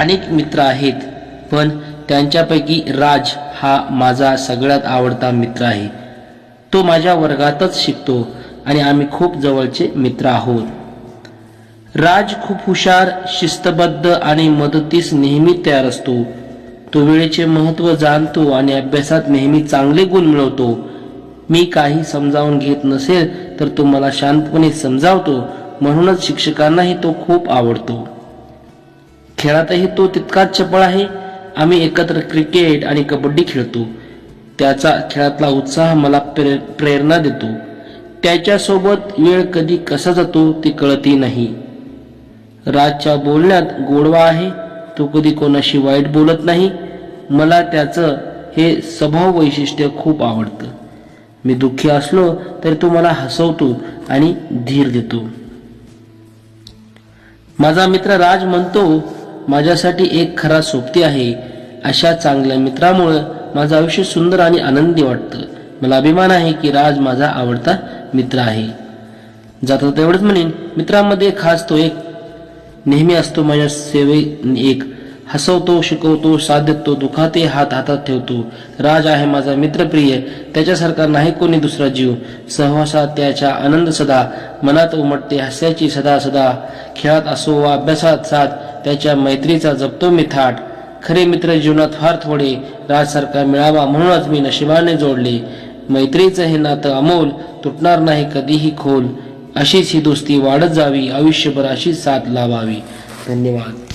अनेक मित्र आहेत पण त्यांच्यापैकी राज हा माझा सगळ्यात आवडता मित्र आहे. तो माझ्या वर्गातच शिकतो आणि आम्ही खूप जवळचे मित्र आहोत. राज खूप हुशार शिस्तबद्ध आणि मदतीस नेहमी तयार असतो. तो वेळेचे महत्त्व जाणतो आणि अभ्यासात नेहमी चांगले गुण मिळवतो. मी काही समजावून घेत नसेल तर तो मला शांतपणे समजावतो म्हणूनच शिक्षकांनाही तो खूप आवडतो. खेळातही तो तितकाच चपळ आहे. आम्ही एकत्र क्रिकेट आणि कबड्डी खेळतो. त्याचा खेळातला उत्साह मला प्रे प्रेरणा देतो. त्याच्यासोबत वेळ कधी कसा जातो ते कळतही नाही. राजच्या बोलण्यात गोडवा आहे. तो कधी कोणाशी वाईट बोलत नाही. मला त्याचं हे स्वभाव वैशिष्ट्य खूप आवडतं. मी दुःखी असलो तरी तो मला हसवतो आणि धीर देतो. माझा मित्र राज म्हणतो माझ्यासाठी एक खरा सोबती आहे. अशा चांगल्या मित्रामुळं माझं आयुष्य सुंदर आणि आनंदी वाटतं. मला अभिमान आहे की राज माझा आवडता मित्र आहे. जाता तेवढंच म्हणेन मित्रामध्ये खास तो एक नेहमी असतो माझ्या सेवे एक. हसवतो शिकवतो साथ देतो दुखाते हात हातात ठेवतो. राज आहे माझा मित्रप्रिय त्याच्यासारखा नाही कोणी दुसरा जीव. सहवासात त्याच्या आनंद सदा मनात उमटते हास्याची सदा सदा. खेळात असो वा अभ्यासात साथ त्याच्या मैत्रीचा जपतो मी थाट. खरे मित्र जीवनात फार थोडे. राजसारखा मिळावा म्हणूनच मी नशिबाने जोडले. मैत्रीचं हे नातं अमोल तुटणार नाही कधीही खोल. अशीच ही दोस्ती वाढत जावी आयुष्यभर अशीच साथ लावावी. धन्यवाद.